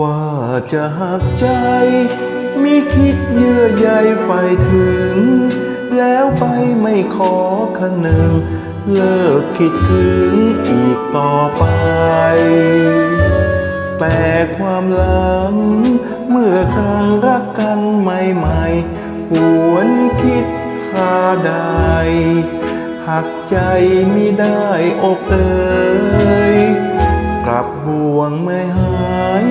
ว่าจะหักใจ มีคิดเยื่อใยไฟถึง แล้วไปไม่ขอคะหนึ่ง เลิกคิดถึงอีกต่อไป แต่ความหลัง เมื่อครั้งรักกันใหม่ๆหวนคิดคาใดหักใจมิได้อกเอ่ยกลับห่วงไม่หาย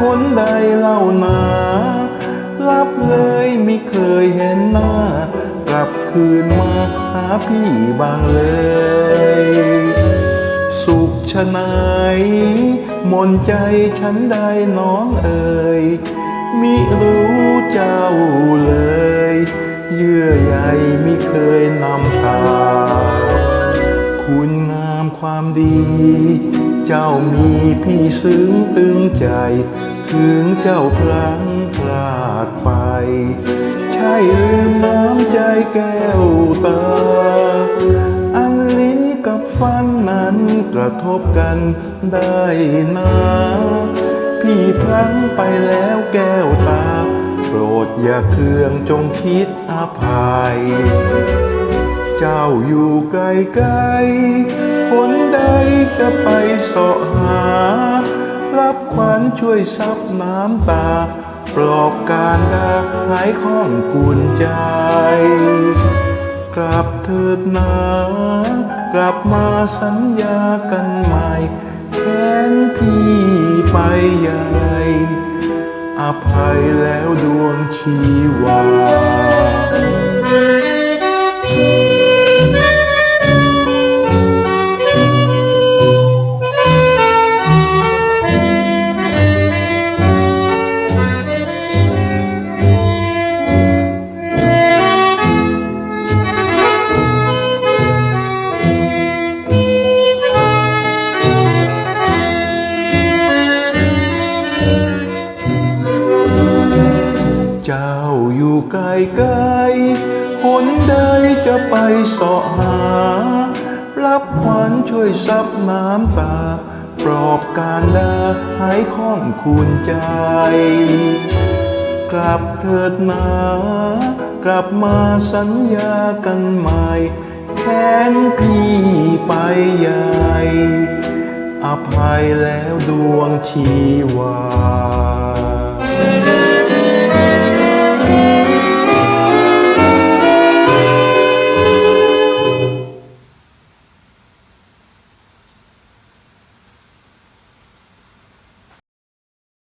หนใดเล่านารับเลยไม่เคยเห็นหน้า กลับคืนมาหาพี่บางเลย สุขชะไหนมนใจฉันได้น้องเอ่ยมิรู้เจ้าเลย เยื่อใยมิเคยนำพาคุณงามความดี เจ้ามีพี่ซึ้งตึงใจ ถึงเจ้าพลังพลาดไป ใช่ลืมน้ำใจแก้วตา อันลิ้นกับฟันนั้นกระทบกันได้นะพี่พลั้งไปแล้วแก้วตา โปรดอย่าเคืองจงคิดอภัย เจ้าอยู่ไกลไกลๆหนใดจะไปเสาะหา รับขวัญช่วยซับน้ำตา ปลอบการดาหายข้องกุนใจ กลับเถิดนากลับมาสัญญากันใหม่ แค้นพี่ไปใหญ่อภัยแล้วดวง จ้าอยู่ไกลไกลหนใดจะไปเสาะหา รับขวัญช่วยซับน้ำตา ปลอบการลาหายข้องคูนใจ กลับเถิดนากลับมาสัญญากันใหม่ แค้นพี่ไปใหญ่อภัยแล้วดวงชีวา